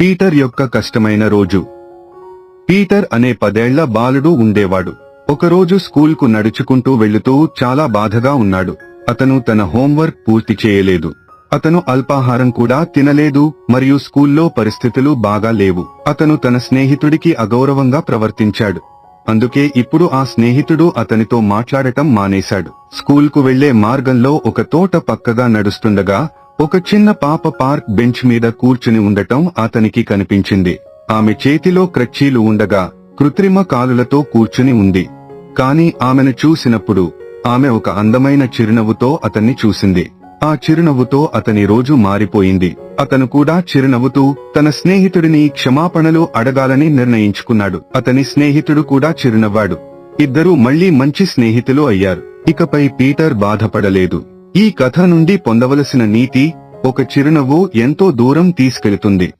Peter యొక్క కష్టమైన రోజు. పీటర్ అనే పదేళ్ళ బాలుడు ఉండేవాడు. ఒకరోజు స్కూల్కు నడుచుకుంటూ వెళుతూ చాలా బాధగా ఉన్నాడు. అతను తన హోంవర్క్ పూర్తి చేయలేదు. అతను అల్పాహారం కూడా తినలేదు మరియు స్కూల్లో పరిస్థితులు బాగా లేవు. అతను తన స్నేహితుడికి అగౌరవంగా ప్రవర్తించాడు. అందుకే ఇప్పుడు ఆ స్నేహితుడు అతనితో మాట్లాడటం మానేశాడు. స్కూల్కు వెళ్ళే మార్గంలో ఒక తోట పక్కగా నడుస్తుండగా ఒక చిన్న పాప పార్క్ బెంచ్ మీద కూర్చుని ఉండటం అతనికి కనిపించింది. ఆమె చేతిలో క్రచ్చీలు ఉండగా కృత్రిమ కాలులతో కూర్చుని ఉంది. కాని ఆమెను చూసినప్పుడు ఆమె ఒక అందమైన చిరునవ్వుతో అతన్ని చూసింది. ఆ చిరునవ్వుతో అతని రోజు మారిపోయింది. అతను కూడా చిరునవ్వుతూ తన స్నేహితుడిని క్షమాపణలు అడగాలని నిర్ణయించుకున్నాడు. అతని స్నేహితుడు కూడా చిరునవ్వాడు. ఇద్దరూ మళ్ళీ మంచి స్నేహితులు అయ్యారు. ఇకపై పీటర్ బాధపడలేదు. ఈ కథ నుండి పొందవలసిన నీతి ఒక చిరునవ్వు ఎంతో దూరం తీసుకెళుతుంది.